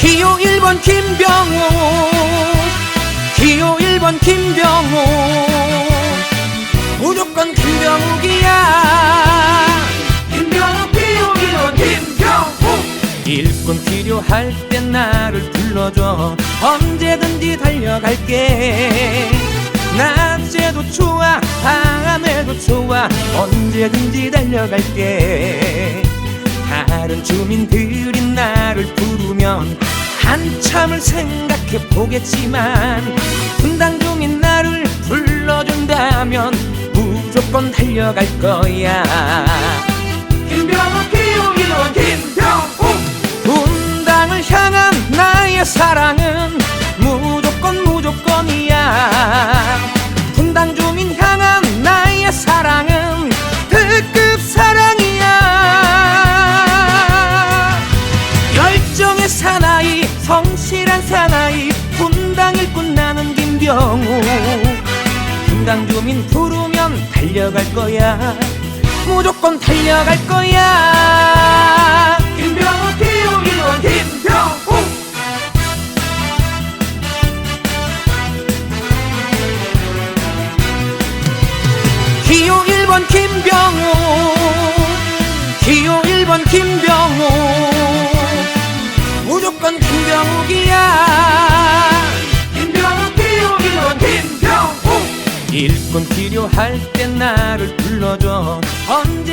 기호 1번 김병호. 기호 1번 김병호. 무조건 김병욱이야. 김병욱 기호 1번 김병욱. 일꾼 필요할 땐 나를 불러줘. 언제든지 달려갈게. 낮에도 좋아 밤에도 좋아. 언제든지 달려갈게. 다른 주민들이 나를 부르면 한참을 생각해 보겠지만 분당 주민 나를 불러준다면 무조건 달려갈 거야. 김병욱 기호 1번 김병욱 분당을 향한 나의 사랑은 열정의 사나이 성실한 사나이 분당 일꾼 나는 김병우. 분당 주민 부르면 달려갈 거야. 무조건 달려갈 거야. 김병우 기호 1번 김병우. 기호 1번 김병우. 기호 일꾼 필요할 때 나를 불러줘. 언제